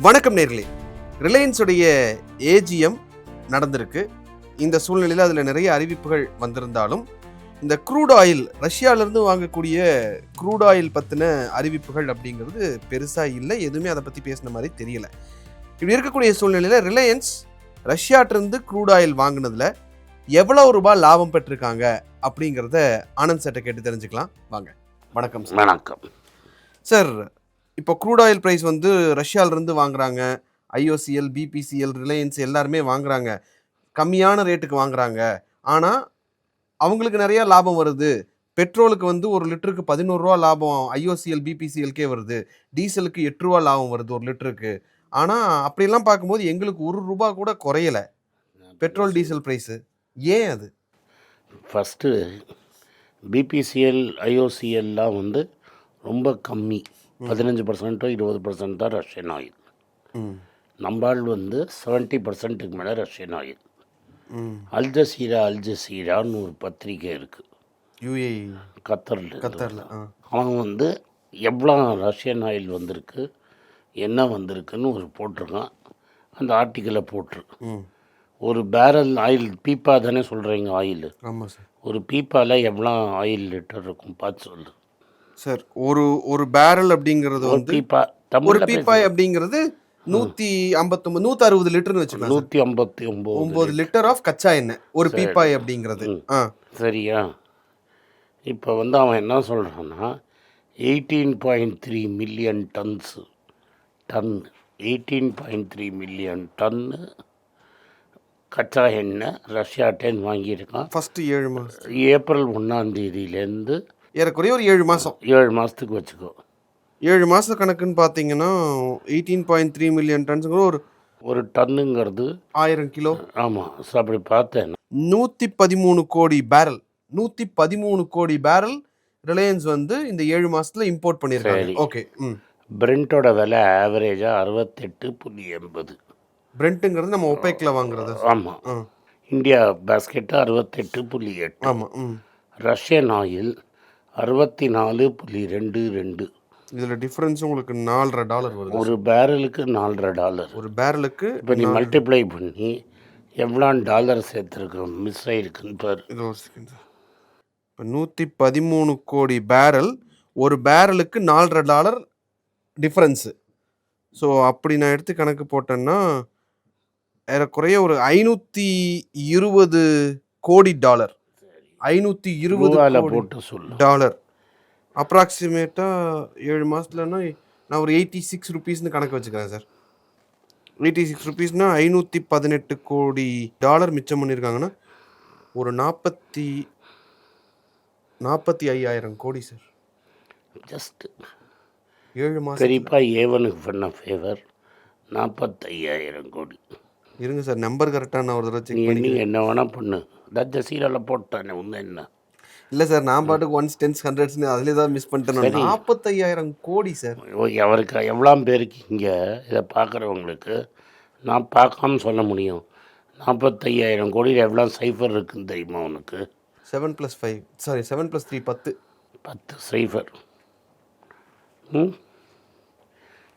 வணக்கம் நேர்களே. ரிலையன்ஸுடைய ஏஜிஎம் நடந்திருக்கு. இந்த சூழ்நிலையில் அதில் நிறைய அறிவிப்புகள் வந்திருந்தாலும் இந்த க்ரூட் ஆயில் ரஷ்யாவிலேருந்து வாங்கக்கூடிய க்ரூட் ஆயில் பற்றின அறிவிப்புகள் அப்படிங்கிறது பெருசாக இல்லை. எதுவுமே அதை பற்றி பேசின மாதிரி தெரியல. இப்படி இருக்கக்கூடிய சூழ்நிலையில் ரிலையன்ஸ் ரஷ்யாட்டிருந்து க்ரூட் ஆயில் வாங்கினதில் எவ்வளோ ரூபாய் லாபம் பெற்றிருக்காங்க அப்படிங்கிறத ஆனந்த் சட்டை கேட்டு தெரிஞ்சுக்கலாம். வாங்க. வணக்கம் சார் வணக்கம். சார் இப்போ க்ரூட் ஆயில் ப்ரைஸ் வந்து ரஷ்யாவிலேருந்து வாங்குறாங்க. ஐஓசிஎல் பிபிசிஎல் ரிலையன்ஸ் எல்லாருமே வாங்குறாங்க. கம்மியான ரேட்டுக்கு வாங்குறாங்க. ஆனால் அவங்களுக்கு நிறையா லாபம் வருது. பெட்ரோலுக்கு வந்து ஒரு லிட்டருக்கு பதினோருவா லாபம் ஐஓசிஎல் பிபிசிஎல்கே வருது. டீசலுக்கு எட்டு ரூபா லாபம் வருது ஒரு லிட்டருக்கு. ஆனால் அப்படிலாம் பார்க்கும்போது எங்களுக்கு ஒரு ரூபா கூட குறையலை. Petrol diesel price. ஏன் அது? ஃபஸ்ட்டு பிபிசிஎல் ஐஓசிஎல்லாம் வந்து ரொம்ப கம்மி. பதினஞ்சு பர்சன்ட்டோ இருபது பர்சன்ட் தான் ரஷ்யன் ஆயில் ம். நம்மால் வந்து செவன்ட்டி பர்சன்ட்டுக்கு மேலே ரஷ்யன் ஆயில் அல்ஜசீரா அல்ஜசீரான்னு ஒரு பத்திரிக்கை இருக்குது யூஏ கத்தரில் கத்தரில் அவன் வந்து எவ்வளோ ரஷ்யன் ஆயில் வந்திருக்கு என்ன வந்திருக்குன்னு ஒரு போட்டிருக்கான். அந்த ஆர்டிக்கலை போட்டிரு ம். ஒரு பேரல் ஆயில் பீப்பா தானே சொல்கிறீங்க ஆயில். ஆமாம் சார். ஒரு பீப்பாவில் எவ்வளோ ஆயில் லிட்டர் இருக்கும் பார்த்து சொல்லு. சார் ஒரு ஒரு பேரல் அப்படிங்கிறது வந்து ஒரு பீப்பாய் அப்படிங்கிறது நூத்தி ஐம்பத்தொம்பது நூத்தி அறுபது லிட்டர்னு வச்சுக்கலாம். நூற்றி ஐம்பத்தி ஒம்பது ஒன்பது லிட்டர். ஆஃப் கச்சா எண்ணெய் ஒரு பீப்பாய் அப்படிங்கிறது. ஆ. சரியா? இப்போ வந்து அவன் என்ன சொல்கிறான்னா eighteen point three million tons ton eighteen point three million டன்னு கச்சா எண்ணெய் ரஷ்யாட்டேன்னு வாங்கியிருக்கான். ஃபர்ஸ்ட் ஏழு மாசம் ஏப்ரல் ஒன்றாம் தேதியிலேருந்து ஏறக்குறைய ஒரு ஏழு மாசம். ஏழு மாதத்துக்கு வச்சுக்கோ. ஏழு மாச கணக்குன்னு பார்த்தீங்கன்னா எயிட்டீன் பாயிண்ட் த்ரீ மில்லியன் டன்ஸுங்கிற ஒரு ஒரு டன்னுங்கிறது ஆயிரம் கிலோ. ஆமாம் ஸோ அப்படி பார்த்தேன். நூத்தி பதிமூணு கோடி பேரல் நூத்தி பதிமூணு கோடி பேரல் ரிலையன்ஸ் வந்து இந்த ஏழு மாசத்துல இம்போர்ட் பண்ணியிருக்காங்க. ஓகே ம். பிரெண்டோட விலை ஆவரேஜாக அறுபத்தெட்டு புள்ளி எண்பது. பிரெண்ட்டுங்கிறது நம்ம ஒப்பேக்ல வாங்குறது. ஆமாம் இந்தியா பாஸ்கெட்டு அறுபத்தெட்டு புள்ளி எட்டு. ஆமா ம். ரஷ்யன் ஆயில் அறுபத்தி நாலு புள்ளி ரெண்டு ரெண்டு. இதுல டிஃபரன்ஸ் உங்களுக்கு நாலரை டாலர் வருது ஒரு பேரலுக்கு நாலரை டாலர் ஒரு பேரலுக்கு இப்போ நீ மல்டிப்ளை பண்ணி எவ்வளோ டாலர் சேர்த்துருக்கோம் மிஸ் ஆயிருக்குன்னு பாரு. இது ஒரு செகண்ட் இப்போ நூற்றி பதிமூணு கோடி பேரல் ஒரு பேரலுக்கு நாலரை டாலர் டிஃப்ரென்ஸு ஸோ அப்படி நான் எடுத்து கணக்கு போட்டேன்னா ஏறக்குறைய ஒரு ஐநூற்றி இருபது கோடி டாலர் ஐநூற்றி இருபது போட்டு சொல்லு. டாலர். அப்ராக்சிமேட்டாக ஏழு மாதத்துலன்னா நான் ஒரு எயிட்டி சிக்ஸ் ருபீஸ்னு கணக்கு வச்சுக்கிறேன் சார். எயிட்டி சிக்ஸ் ருபீஸ்னால் ஐநூற்றி பதினெட்டு கோடி டாலர் மிச்சம் பண்ணியிருக்காங்கன்னா ஒரு நாற்பத்தி நாற்பத்தி ஐயாயிரம் கோடி சார். ஜஸ்ட் ஏழு மாதம் பெரியப்பா ஏவனுக்கு பண்ண ஃபேவர் நாற்பத்தையாயிரம் கோடி. இருங்க சார் நம்பர் கரெக்டாக நான் ஒரு தடவை நீ செக் பண்ணி என்ன வேணால் பண்ணு. தஜ சீரில் போட்டானே உன்ன என்ன? இல்லை சார் நான் பாட்டுக்கு ஒன்ஸ் டென்ஸ் ஹண்ட்ரட்ஸ்னு அதிலே தான் மிஸ் பண்ணிட்டேன். நாற்பத்தையாயிரம் கோடி சார். ஓ, அவருக்கு எவ்வளோ பேருக்கு இங்கே இதை பார்க்குறவங்களுக்கு நான் பார்க்காம சொல்ல முடியும். நாற்பத்தையாயிரம் கோடியில் எவ்வளோ சைஃபர் இருக்குன்னு தெரியுமா உனக்கு? Seven plus five sorry seven plus three பத்து. பத்து சைஃபர் ம்?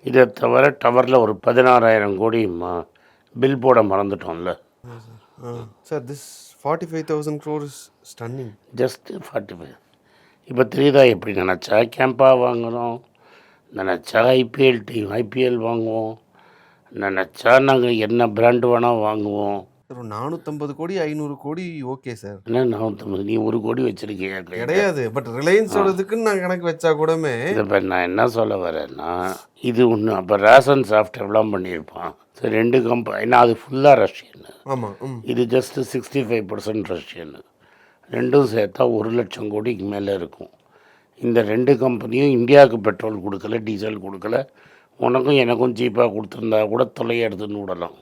இதை தவிர டவரில் ஒரு பதினாறாயிரம் கோடி மா பில் போட மறந்துட்டோம்ல sir this forty five thousand crores stunning just forty five இப்போ தெரியுதா எப்படி நினச்சா? கேம்பா வாங்குகிறோம் நினச்சா ஐபிஎல் டீம் ஐபிஎல் வாங்குவோம். நினச்சா நாங்கள் என்ன பிராண்டு வேணால் வாங்குவோம். ஒரு நானூற்றம்பது கோடி ஐநூறு கோடி ஓகே சார். என்ன நானூற்றம்பது நீ ஒரு கோடி வச்சுருக்கியா? கிடையாது. பட் ரிலையன்ஸோடதுக்குன்னு நான் கணக்கு வச்சா கூடமே இப்போ நான் என்ன சொல்ல வரேன்னா இது ஒன்று அப்போ ரேஷன் சாஃப்ட் எவ்வளோ பண்ணியிருப்பான்? சரி ரெண்டு கம்பெனி ஏன்னா அது ஃபுல்லாக ரஷ்யன்னு ஆமாம் இது ஜஸ்ட்டு சிக்ஸ்டி ஃபைவ் பர்சன்ட் ரஷ்யன்னு ரெண்டும் சேர்த்தா ஒரு லட்சம் கோடிக்கு மேலே இருக்கும். இந்த ரெண்டு கம்பெனியும் இந்தியாவுக்கு பெட்ரோல் கொடுக்கல டீசல் கொடுக்கல. உனக்கும் எனக்கும் சீப்பாக கொடுத்துருந்தா கூட தொலையை எடுத்துன்னு விடலாம்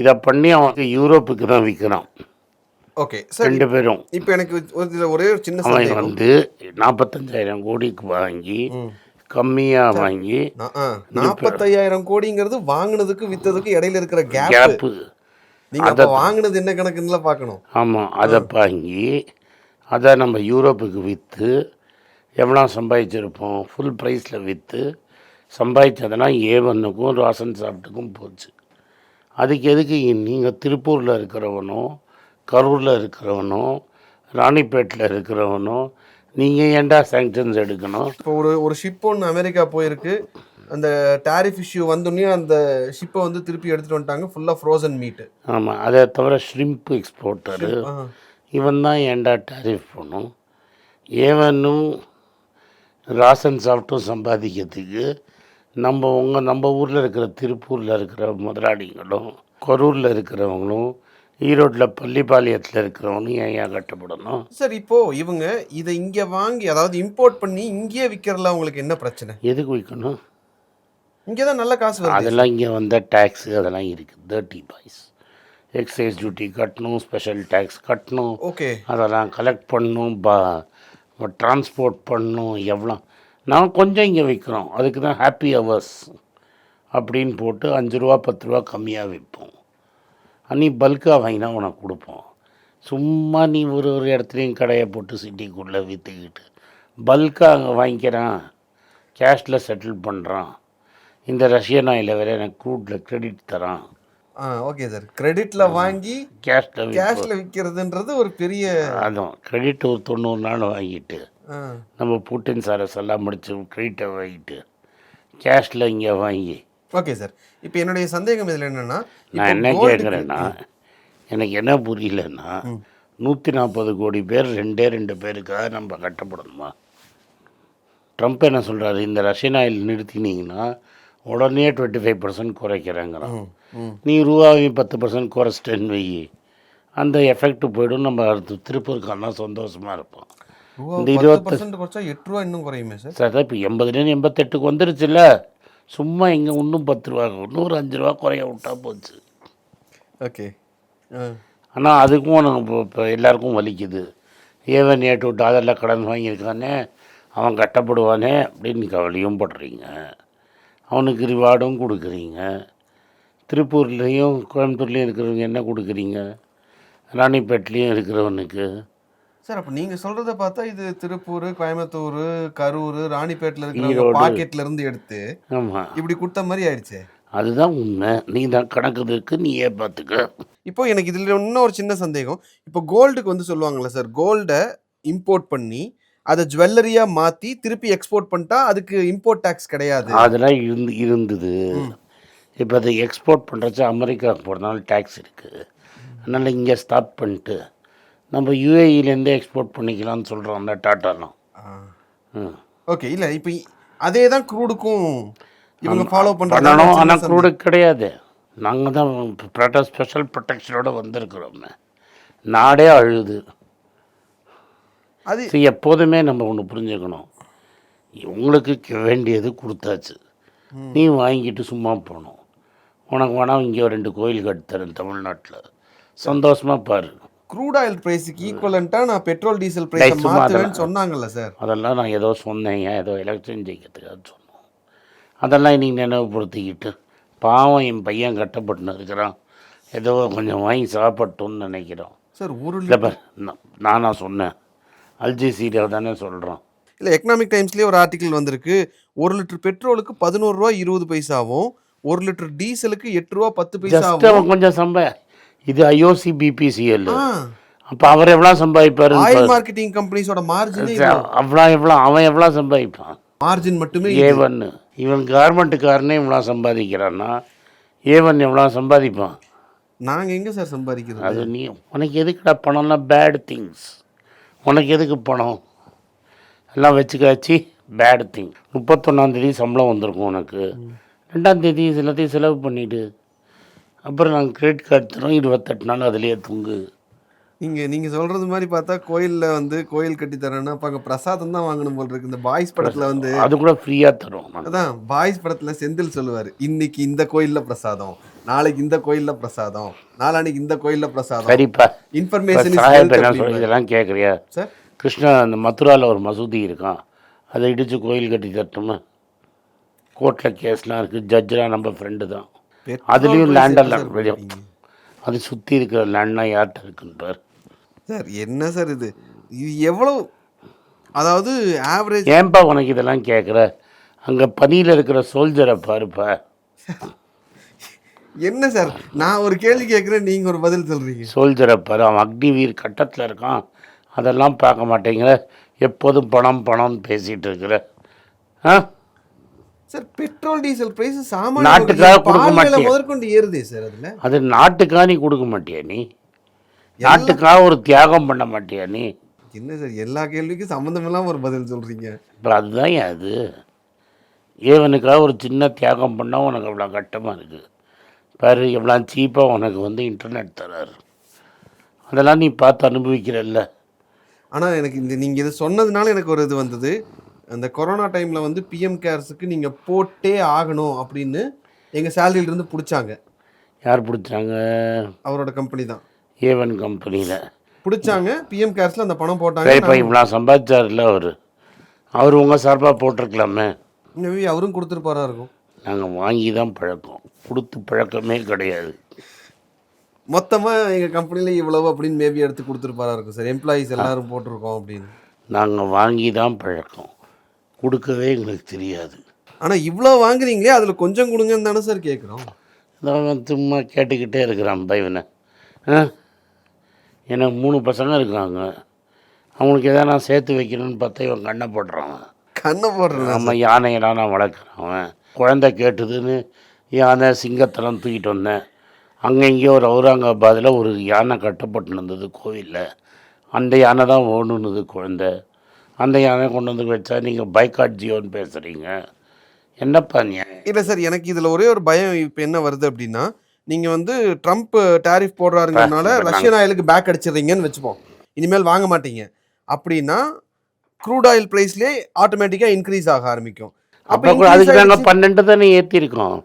இதை பண்ணி அவன் யூரோப்புக்கு தான் விற்கிறான். ஓகே சார் ரெண்டு பேரும். இப்போ எனக்கு ஒரு ஒரே ஒரு சின்ன அவன் வந்து நாற்பத்தஞ்சாயிரம் கோடிக்கு வாங்கி கம்மியாக வாங்கி நாற்பத்தையாயிரம் கோடிங்கிறது வாங்குனதுக்கு வித்ததுக்கு இடையில இருக்கிற கேப் கேப்பு அப்ப வாங்குனது என்ன கணக்குன்னு பார்க்கணும். ஆமாம் அதை வாங்கி அதை நம்ம யூரோப்புக்கு விற்று எவ்வளோ சம்பாதிச்சிருப்போம் ஃபுல் ப்ரைஸில் விற்று சம்பாதிச்சதெல்லாம் ஏவனுக்கும் ராசன் சாப்பிட்டுக்கும் போச்சு. அதுக்கு எதுக்கு நீங்கள் திருப்பூரில் இருக்கிறவனோ கரூரில் இருக்கிறவனோ ராணிப்பேட்டில் இருக்கிறவனோ நீங்கள் ஏன்டா சாங்ஷன்ஸ் எடுக்கணும்? இப்போ ஒரு ஒரு ஷிப் ஒன்று அமெரிக்கா போயிருக்கு. அந்த டாரிஃப் இஷ்யூ வந்தோடனே அந்த ஷிப்பை வந்து திருப்பி எடுத்துட்டு வந்துட்டாங்க. ஃபுல்லாக ஃப்ரோசன் மீட்டு ஆமாம் அதை தவிர ஷ்ரிம்ப் எக்ஸ்போர்ட்டரு இவன் தான் ஏன்டா டாரிஃப் பண்ணும்? ஏவனும் ராசன் சாப்பிட்டும் சம்பாதிக்கிறதுக்கு நம்ம உங்கள் நம்ம ஊரில் இருக்கிற திருப்பூரில் இருக்கிற முதலாளிகளும் கரூரில் இருக்கிறவங்களும் ஈரோட்டில் பள்ளிப்பாளையத்தில் இருக்கிறவங்களும் ஏன் ஏன் கட்டப்படணும்? சார் இப்போ இவங்க இதை இங்கே வாங்கி அதாவது இம்போர்ட் பண்ணி இங்கேயே விற்கிறதுல அவங்களுக்கு என்ன பிரச்சனை? எதுக்கு விற்கணும் இங்கே தான் நல்ல காசு அதெல்லாம் இங்கே வந்த டேக்ஸு அதெல்லாம் இருக்குது தேர்ட்டி பாய்ஸ் எக்ஸைஸ் டியூட்டி கட்டணும் ஸ்பெஷல் டேக்ஸ் கட்டணும். ஓகே அதெல்லாம் கலெக்ட் பண்ணணும் பா ட்ரான்ஸ்போர்ட் பண்ணணும் எவ்வளோ நான் கொஞ்சம் இங்கே விற்கிறோம் அதுக்கு தான் ஹாப்பி ஹவர்ஸ் அப்படின்னு போட்டு அஞ்சு ரூபா பத்து ரூபா கம்மியாக விற்போம். நீ பல்காக வாங்கினா உனக்கு கொடுப்போம். சும்மா நீ ஒரு ஒரு இடத்துலையும் கடையை போட்டு சிட்டிக்குள்ளே விற்றுக்கிட்டு பல்காக அங்கே வாங்கிக்கிறான். கேஷில் செட்டில் பண்ணுறான் இந்த ரஷ்யன் ஆயில் வேறு எனக்கு க்ரூட்டில் கிரெடிட் தரான். ஓகே சார் கிரெடிட்ல வாங்கி கேஷில் கேஷ்ல விற்கிறதுன்றது ஒரு பெரிய அதுவும் கிரெடிட் ஒரு தொண்ணூறு நாள் வாங்கிட்டு நம்ம புட்டின் சாரஸ் எல்லாம் முடிச்சு கிரெடிட்டை வாங்கிட்டு கேஷில் இங்கே வாங்கி. Okay sir. இப்போ என்னுடைய சந்தேகம் இதில் என்னன்னா நான் என்ன கேட்குறேன்னா எனக்கு என்ன புரியலன்னா நூற்றி நாற்பது கோடி பேர் ரெண்டே ரெண்டு பேருக்காக நம்ம கட்டப்படணுமா? ட்ரம்ப் என்ன சொல்கிறாரு இந்த ரஷ்யன் ஆயில் நிறுத்தினீங்கன்னா உடனே டுவெண்ட்டி ஃபைவ் பர்சன்ட் குறைக்கிறேங்கிறான். நீ ரூபாவையும் பத்து பர்சன்ட் குறைச்சிட்டேன்னு வை. அந்த எஃபெக்ட் போயிடும். நம்ம அடுத்து திருப்பூருக்கான சந்தோஷமாக இருப்போம் ரூபா இந்த பத்து இருபத்து- எட்டு ரூபா இன்னும் குறையுமே சார். சார் இப்போ எண்பதுலேருந்து எண்பத்தெட்டுக்கு வந்துருச்சுல்ல. சும்மா இங்கே இன்னும் பத்து ரூபா இன்னும் ஒரு அஞ்சு ரூபா குறைய விட்டா போச்சு. ஓகே. ஆனால் அதுக்கும் உனக்கு இப்போ இப்போ எல்லாருக்கும் வலிக்குது. ஏவன் ஏட்டு விட்டு அதெல்லாம் கடன் வாங்கியிருக்கானே அவன் கட்டப்படுவானே அப்படின்னு கவலையும் படுறீங்க. அவனுக்கு ரிவார்டும் கொடுக்குறீங்க. திருப்பூர்லேயும் கோயம்புத்தூர்லேயும் இருக்கிறவங்க என்ன கொடுக்குறீங்க? ராணிப்பேட்லேயும் இருக்கிறவனுக்கு. சார் அப்போ நீங்க சொல்றத பார்த்தா இது திருப்பூர் கோயம்புத்தூர் கரூர் ராணிப்பேட்டில் இருக்கிற. பாக்கெட்ல இருந்து எடுத்து ஆமாம் இப்படி கொடுத்த மாதிரி ஆயிடுச்சு. அதுதான் உண்மை. நீ தான் கணக்குதுக்கு நீயே பார்த்துக்க. இப்போ எனக்கு இதில் இன்னும் ஒரு சின்ன சந்தேகம். இப்போ கோல்டுக்கு வந்து சொல்லுவாங்கல்ல சார் கோல்டை இம்போர்ட் பண்ணி அதை ஜுவல்லரியாக மாற்றி திருப்பி எக்ஸ்போர்ட் பண்ணிட்டா அதுக்கு இம்போர்ட் டேக்ஸ் கிடையாது. அதெல்லாம் இருந்து இருந்தது. இப்போ அதை எக்ஸ்போர்ட் பண்ணுறச்ச அமெரிக்காவுக்கு போகிறதுனால டேக்ஸ் இருக்குது அதனால் இங்கே ஸ்டாப் பண்ணிட்டு நம்ம யூஏஇலேருந்தே எக்ஸ்போர்ட் பண்ணிக்கலாம்னு சொல்கிறோம் அந்த டாட்டாலாம். ஓகே இல்லை இப்போ அதே தான் க்ரூடுக்கும் இவங்க ஃபாலோ பண்ணணும் ஆனால் க்ரூடு கிடையாது. நாங்கள் தான் ப்ராட்டா ஸ்பெஷல் ப்ரொடெக்ஷனோட வந்திருக்கிறோமே. நாடே அழுது. அது எப்போதுமே நம்ம ஒன்று புரிஞ்சுக்கணும். உங்களுக்கு வேண்டியது கொடுத்தாச்சு. நீ வாங்கிட்டு சும்மா போகணும் உனக்கு வேணால் இங்கே ரெண்டு கோயில் கட்டுத்தரேன் தமிழ்நாட்டில். சந்தோஷமாக பாரு. க்ரூட் ஆயில் ப்ரைஸுக்கு ஈக்குவலண்ட்டாக நான் பெட்ரோல் டீசல் ப்ரைஸை மாற்றுவேன்னு. சொன்னாங்கல்ல சார் அதெல்லாம் நான் ஏதோ சொன்னேன் ஏதோ எலெக்ஷன் ஜெயிக்கிறதுக்காக சொன்னோம். அதெல்லாம் இன்னைக்கு நினைவுபடுத்திக்கிட்டு பாவம் என் பையன் கட்டப்பட்டுன்னு இருக்கிறான் ஏதோ கொஞ்சம் வாங்கி சாப்பிட்டோன்னு நினைக்கிறோம். சார் ஒரு இல்லை பார் நான் நானா சொன்னேன். அல்ஜிசீரியா தானே சொல்கிறோம் இல்லை எக்கனாமிக் டைம்ஸ்லேயே ஒரு ஆர்டிக்கல் வந்திருக்கு. ஒரு லிட்டர் பெட்ரோலுக்கு பதினோரு ரூபா இருபது பைசாவும் ஒரு லிட்டர் டீசலுக்கு எட்டு ரூபா பத்து அவன் கொஞ்சம் சம்பா இது ஐஓசி பிபிசிஎல் அப்போ அவர் எவ்வளோ சம்பாதிப்பாரு ஆயில் மார்க்கெட்டிங் கம்பெனிஸோட மார்ஜின் அவ்வளோ எவ்வளோ அவன் எவ்வளோ சம்பாதிப்பான்? மார்ஜின் மட்டுமே ஏவன் இவன் கார்மெண்ட்டுக்காரனே இவ்வளோ சம்பாதிக்கிறான்னா ஏவன் எவ்வளோ சம்பாதிப்பான்? நாங்க எங்க சார் சம்பாதிக்கிறது? அது நீ உனக்கு எதுக்குடா பணம்னா பேட் திங்ஸ் உனக்கு எதுக்கு பணம்? எல்லாம் வச்சுக்காச்சு பேட் திங் முப்பத்தொன்னாந்தேதி சம்பளம் வந்திருக்கும் உனக்கு. ரெண்டாந்தேதி எல்லாத்தையும் செலவு பண்ணிவிடு அப்புறம் நாங்கள் கிரெடிட் கார்டு தரோம் இருபத்தெட்டு நாள் அதிலேயே தூங்கு. நீங்க நீங்க சொல்றது மாதிரி பார்த்தா கோயில்ல வந்து கோயில் கட்டி தரேன்னா அங்க பிரசாதம் தான் வாங்கணும் போல் இருக்கு. இந்த பாய்ஸ் படத்துல வந்து அது கூட ஃப்ரீயாக தரோம் நாங்கள் அதான் பாய்ஸ் படத்துல செந்தில் சொல்லுவாரு இன்னைக்கு இந்த கோயில்ல பிரசாதம் நாளைக்கு இந்த கோயில்ல பிரசாதம் நாளான்னைக்கு இந்த கோயில்ல பிரசாதம். சரிப்பா இன்ஃபர்மேஷன் இதெல்லாம் கேட்குறியா சார் கிருஷ்ணா அந்த மதுராவில் ஒரு மசூதி இருக்கான் அதை இடித்து கோயில் கட்டி தரட்டுமா? கோர்ட்டில் கேஸ்லாம் இருக்குது ஜட்ஜெலாம் நம்ம ஃப்ரெண்டு தான். அதுலேயும் லேண்டெல்லாம் வெளியே அது சுற்றி இருக்கிற லேண்ட்லாம் யார்கிட்ட இருக்குன்னு பார். சார் என்ன சார் இது? இது எவ்வளவு அதாவது ஆவரேஜ் ஏன்பா உனக்கு இதெல்லாம் கேட்குற அங்கே பனியில் இருக்கிற சோல்ஜரை பாருப்பா. என்ன சார்? நான் ஒரு கேள்வி கேட்குறேன் நீங்கள் ஒரு பதில் சொல்கிறீங்க சோல்ஜரை பாரு அவன் அக்னிவீர் கட்டத்தில் இருக்கான். அதெல்லாம் பார்க்க மாட்டேங்கிற. எப்போதும் பணம் பணம்னு பேசிகிட்டு இருக்கிற. ஆ? சார் பெட்ரோல் டீசல் பிரைஸ் சாமானிய நாட்டுக்காக கொடுக்க மாட்டியா? முதற்கொண்டு ஏறுதே சார் அதில். அது நாட்டுக்காக நீ கொடுக்க மாட்டியா நீ? நாட்டுக்காக ஒரு தியாகம் பண்ண மாட்டியா நீ? என்ன சார் எல்லா கேள்விக்கும் சம்மந்தம் இல்லாமல் ஒரு பதில் சொல்கிறீங்க இப்போ அதுதான் அது? ஏவனுக்காக ஒரு சின்ன தியாகம் பண்ணால் உனக்கு அவ்வளோ கட்டமாக இருக்குது பாரு எவ்வளோ சீப்பாக உனக்கு வந்து இன்டர்நெட் தராரு. அதெல்லாம் நீ பார்த்து அனுபவிக்கிறல்ல. ஆனால் எனக்கு இந்த நீங்கள் இது சொன்னதுனால எனக்கு ஒரு இது வந்தது. அந்த கொரோனா டைமில் வந்து பிஎம் கேர்ஸுக்கு நீங்கள் போட்டே ஆகணும் அப்படின்னு எங்கள் சேலரியிலேருந்து பிடிச்சாங்க. யார் பிடிச்சாங்க? அவரோட கம்பெனி தான். ஏவன் கம்பெனியில். பிடிச்சாங்க. பிஎம் கேர்ஸில் அந்த பணம் போட்டாங்க. சரிப்பா இவ்வளோ சம்பாதிச்சார்ல அவர். அவர் உங்கள் சார்பாக போட்டிருக்கலாமே. மேபி அவரும் கொடுத்துருப்பாரா இருக்கும். நாங்கள் வாங்கி தான் பழக்கம். கொடுத்து பழக்கமே கிடையாது. மொத்தமாக எங்கள் கம்பெனியில் இவ்வளவு அப்படின்னு மேபி எடுத்து கொடுத்துருப்பாரா இருக்கும். சார் எம்ப்ளாயீஸ் எல்லாரும் போட்டிருக்கோம் அப்படின்னு. நாங்கள் வாங்கி தான் பழக்கம். கொடுக்கவே எங்களுக்கு தெரியாது. ஆனால் இவ்வளோ வாங்குறீங்களே அதில் கொஞ்சம் கொடுங்கன்னு தானே சார் கேட்குறோம் அவன் சும்மா கேட்டுக்கிட்டே இருக்கிறான் பைவனை ஆ? எனக்கு மூணு பசங்க இருக்காங்க. அவனுக்கு எதாவது நான் சேர்த்து வைக்கணும்னு பார்த்தா இவன் கண்ணை போடுறான் கண்ணை போடுறேன் நம்ம யானையெல்லாம் நான் வளர்க்குறேன் அவன். குழந்தை கேட்டுதுன்னு யானை சிங்கத்தெல்லாம் தூக்கிட்டு வந்தேன். அங்கே இங்கே ஒரு அவுரங்காபாத்தில் ஒரு யானை கட்டப்பட்டு இருந்தது கோவிலில். அந்த யானை தான் ஓடுனுது குழந்தை. அந்த யானை கொண்டு வந்து வச்சா நீங்கள் பைக்காட் ஜியோன்னு பேசுகிறீங்க என்னப்பா நியாயம்? இல்லை சார் எனக்கு இதில் ஒரே ஒரு பயம் இப்போ என்ன வருது அப்படின்னா நீங்கள் வந்து ட்ரம்ப் டாரிஃப் நாங்க- ரஷ்யன் ஆயிலுக்கு பேக் அடிச்சிடுறீங்கன்னு வச்சுப்போம். இனிமேல் வாங்க மாட்டீங்க. அப்படின்னா க்ரூட் ஆயில் ப்ரைஸ்லேயே ஆட்டோமேட்டிக்காக இன்க்ரீஸ் ஆக ஆரம்பிக்கும். அப்போ கூட அதுக்கு நாங்கள் பன்னெண்டு தானே ஏற்றிருக்கோம்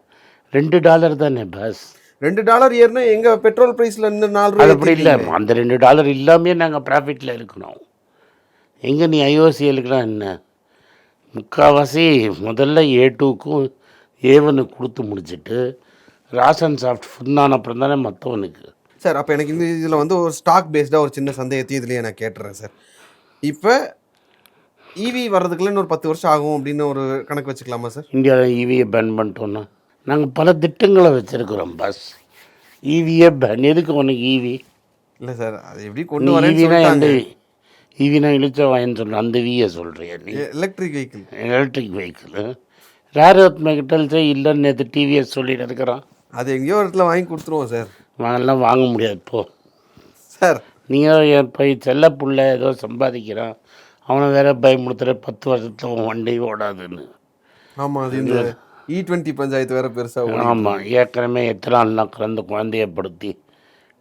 ரெண்டு டாலர் தானே பஸ் ரெண்டு டாலர் ஏறினா எங்க பெட்ரோல் பிரைஸ்ல இந்த நாலு ரூபாய் அப்படி இல்லை. அந்த ரெண்டு டாலர் இல்லாமே நாங்கள் ப்ராஃபிட்டில் இருக்கணும். எங்கே நீ ஐஓசிஎலுக்குலாம் என்ன? முக்கால்வாசி முதல்ல ஏ டூக்கும் ஏவனுக்கு கொடுத்து முடிச்சிட்டு ராசன் சாஃப்ட் ஃபுல்லான அப்புறம் தானே மற்றவனுக்கு சார் அப்போ எனக்கு இந்த இதில் வந்து ஒரு ஸ்டாக் பேஸ்டாக ஒரு சின்ன சந்தேகத்தையும் இதுலேயே நான் கேட்டுறேன் சார். இப்போ இவி வர்றதுக்குள்ள இன்னொரு பத்து வருஷம் ஆகும் அப்படின்னு ஒரு கணக்கு வச்சுக்கலாமா சார்? இந்தியாவில் ஈவியை பேன் பண்ணிட்டோன்னா நாங்கள் பல திட்டங்களை வச்சுருக்குறோம் பஸ் ஈவியே பேன் எதுக்கு உனக்கு E ஈவி இல்லை சார் அது எப்படி கொண்டு வரேன்னு ஈவினா எந்த சொல்லிட்டாங்க ஈவினா இழுச்ச வாயின்னு சொல்ல அந்த வியை சொல்கிறியா நீ? Electric vehicle electric vehicle rare earth மெட்டல்ஸே இல்லைன்னு நேற்று டிவிஎஸ் சொல்லிட்டு இருக்கிறான் அது எங்கேயோ ஒரு இடத்துல வாங்கி கொடுத்துருவோம் சார். அதெல்லாம் வாங்க முடியாது இப்போ சார். நீங்கள் என் போய் செல்ல புள்ள ஏதோ சம்பாதிக்கிறான் அவனை வேற பயமுறுத்துற பத்து வருஷத்துல உன் வண்டி ஓடாதுன்னு. ஆமாம் அது இந்த இ டுவெண்ட்டி பஞ்சாயத்து வேற பெருசாக ஆமாம் ஏற்கனவே எத்தனை நாள்லாம் கலந்து குழந்தைய படுத்தி.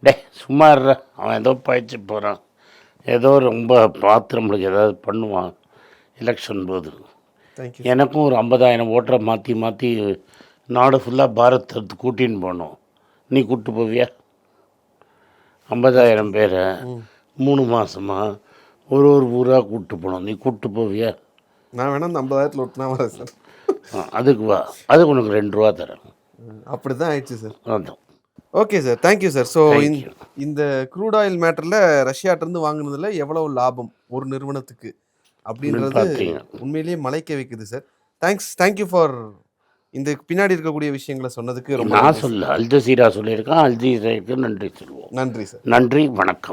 டே சும்மா இருடா. அவன் ஏதோ பயிற்சி போகிறான் ஏதோ ரொம்ப பார்த்து நம்மளுக்கு ஏதாவது பண்ணுவான் எலெக்ஷன் போது. எனக்கும் ஒரு ஐம்பதாயிரம் ஓட்டரை மாற்றி மாற்றி நாடு ஃபுல்லாக பாரத் எடுத்து கூட்டின்னு போனோம். நீ கூப்பிட்டு போவியா? ஐம்பதாயிரம் பேரை மூணு மாதமா ஒரு ஒரு ஊராக கூப்பிட்டு போனோம். நீ கூப்பிட்டு போவியா? நான் வேணா அந்த ஐம்பதாயிரத்தில் ஒட்டினா வரேன் சார் அதுக்கு வா. அதுக்கு உனக்கு ரெண்டு ரூபா தரேன். அப்படி தான் ஆயிடுச்சு சார் அதான். Okay sir thank you sir so. இந்த க்ரூட் ஆயில் மேட்டரில் ரஷ்யாட்டிருந்து வாங்குனதுல எவ்வளவு லாபம் ஒரு நிறுவனத்துக்கு அப்படின்றது. உண்மையிலேயே மலைக்க வைக்குது சார் தேங்க்ஸ் தேங்க்யூ ஃபார் இந்த பின்னாடி இருக்கக்கூடிய விஷயங்களை சொன்னதுக்கு ரொம்ப நான் சொல்ல அல்ஜசீரா சொல்லியிருக்கான். அல்ஜசீராவுக்கு நன்றி சொல்லுவோம். நன்றி சார் நன்றி வணக்கம்.